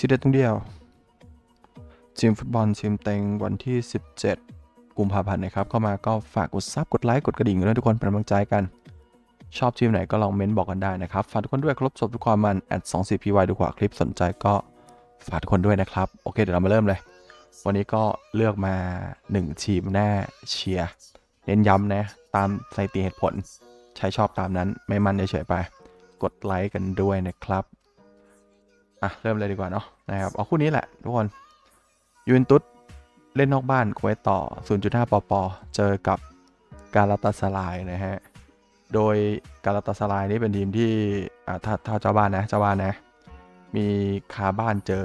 ทีเด็ดตรงเดียวทีมฟุตบอลทีมเต็งวันที่ 17 กุมภาพันธ์นะครับ เข้ามาก็ฝากกดซับกดไลค์กดกระดิ่งด้วยทุกคนเป็นกำลังใจกัน ชอบทีมไหนก็ลองเม้นบอกกันได้นะครับ ฝากทุกคนด้วยครบจบทุกความมัน at 2 4 py ดูกว่าคลิปสนใจก็ฝากทุกคนด้วยนะครับ โอเคเดี๋ยวเรามาเริ่มเลย วันนี้ก็เลือกมา 1 ทีมแน่เชียร์เน้นย้ำนะตามใส่ตีเหตุผล ใช้ชอบตามนั้นไม่มันเฉยๆไป กดไลค์กันด้วยนะครับ อะเริ่มเลยดีกว่าเนาะนะครับเอาคู่นี้แหละทุกคนยูเวนตุสเล่นนอกบ้านคุเวตต่อ 0.5 ปอปอเจอกับกาลาตาสลายนะฮะ โดยกาลาตาสลายนี่เป็นทีมที่อ่าถ้าถ้าเจ้าบ้านนะเจ้าบ้านนะ มีคาบ้านเจอ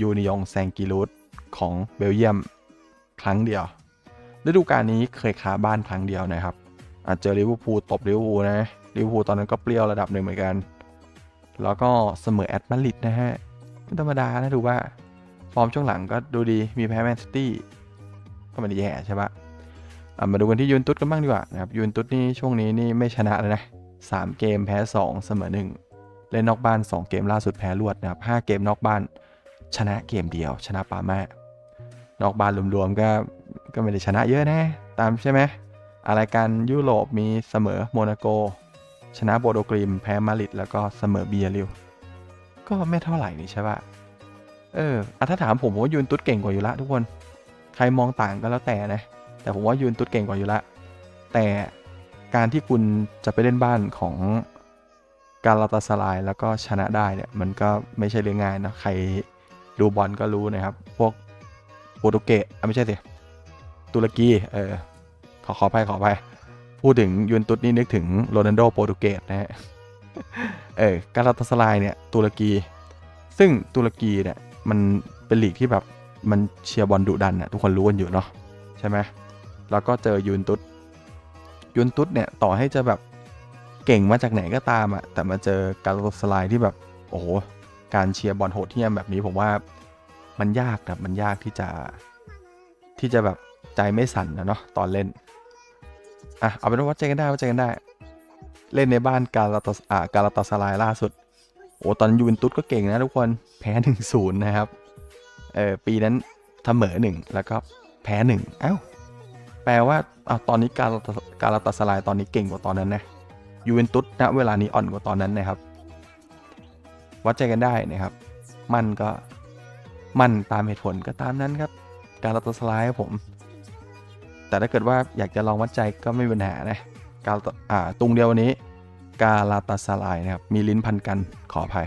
ยูนิยองแซงกิรูตของเบลเยียมครั้งเดียวฤดูกาลนี้เคยคาบ้านครั้งเดียวนะครับอาจเจอลิเวอร์พูลตบลิเวอร์พูลนะลิเวอร์พูลตอนนั้นก็เปรี้ยวระดับหนึ่งเหมือนกัน แล้วก็เสมอแอตมาดริดนะฮะไม่ธรรมดานะดูว่า ฟอร์มช่วงหลังก็ดูดีมีแพ้แมนซิตี้ก็ไม่ได้แย่ใช่ปะมาดูกันที่ยูนตุสกันบ้างดีกว่านะครับยูนตุสนี่ช่วงนี้นี่ไม่ชนะเลยนะสามเกมแพ้ 2 เสมอ1เล่นนอกบ้าน 2 เกมล่าสุดแพ้รวดนะครับ5เกมนอกบ้าน ชนะเกมเดียว ชนะปาแม่นอกบ้านรวมๆก็ก็ไม่ได้ชนะเยอะนะ ตามใช่ไหมอะไรกันยุโรปมีเสมอโมนาโก ชนะโบโดกริมแพ้มาริดแล้วก็เสมอเบียริว ก็ไม่เท่าไหร่นี่ใช่ปะเอออถ้าถามผมผมว่ายูนตุสเก่งกว่าอยู่ละทุกคน ใครมองต่างก็แล้วแต่นะ แต่ผมว่ายูนตุสเก่งกว่าอยู่ละ แต่การที่คุณจะไปเล่นบ้านของการลาตาสลายแล้วก็ชนะได้เนี่ย มันก็ไม่ใช่เรื่องง่ายนะ ใครดูบอลก็รู้นะครับ พวกโปรตุเกสอะไม่ใช่สิตุรกี เออ ขอขอไปขอไป พูดถึงยูนตุสนี่นึกถึงโรนัลโดโปรตุเกสนะฮะ เออการาตาสลายเนี่ยตุรกี ซึ่งตุรกีเนี่ยมันเป็นลีกที่แบบมันเชียร์บอลดุดันนะทุกคนรู้กันอยู่เนาะใช่ไหมแล้วก็เจอยูนตุสยูนตุสเนี่ยต่อให้จะแบบเก่งมาจากไหนก็ตามอะแต่มาเจอการาตาสลายที่แบบโอ้โหการเชียร์บอลโหดเหี้ยมแบบนี้ผมว่ามันยากนะมันยากที่จะที่จะแบบใจไม่สั่นนะเนาะตอนเล่น อะเอาเป็นว่าวัดใจกันได้วัดใจกันได้ เล่นในบ้านกาลาตาอ่าการาตาสลายล่าสุด โอ้ตอนยูเวนตุสก็เก่งนะทุกคนแพ้หนึ่งศูนย์นะครับเออปีนั้นเสมอหนึ่งแล้วก็แพ้หนึ่งเอ้าแปลว่าอ้าตอนนี้การาการาตาสลายตอนนี้เก่งกว่าตอนนั้นนะยูเวนตุสณเวลานี้อ่อนกว่าตอนนั้นนะครับ วัดใจกันได้นะครับ มันก็มันตามเหตุผลก็ตามนั้นครับ การาตาสลายผม แต่ถ้าเกิดว่าอยากจะลองวัดใจก็ไม่มีปัญหานะกาลาตาอ่าตรงเดียววันนี้กาลาตาสลายนะครับ มีลิ้นพันกันขออภัย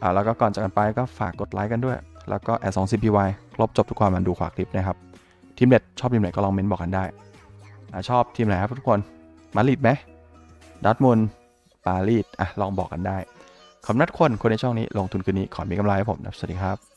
อ่าแล้วก็ก่อนจากกันไปก็ฝากกดไลค์กันด้วย แล้วก็แอดสอง CPY ครบจบทุกความมันดูขวาคลิปนะครับ ทีมเด็ดชอบทีมไหนก็ลองเม้นบอกกันได้อ่าชอบทีมไหนครับทุกคน มาริดไหมดัตมุนปารีสอะลองบอกกันได้ขอบคุณทุกคนคนในช่องนี้ลงทุนคืนนี้ขอมีกำไรให้ผมนะสวัสดีครับ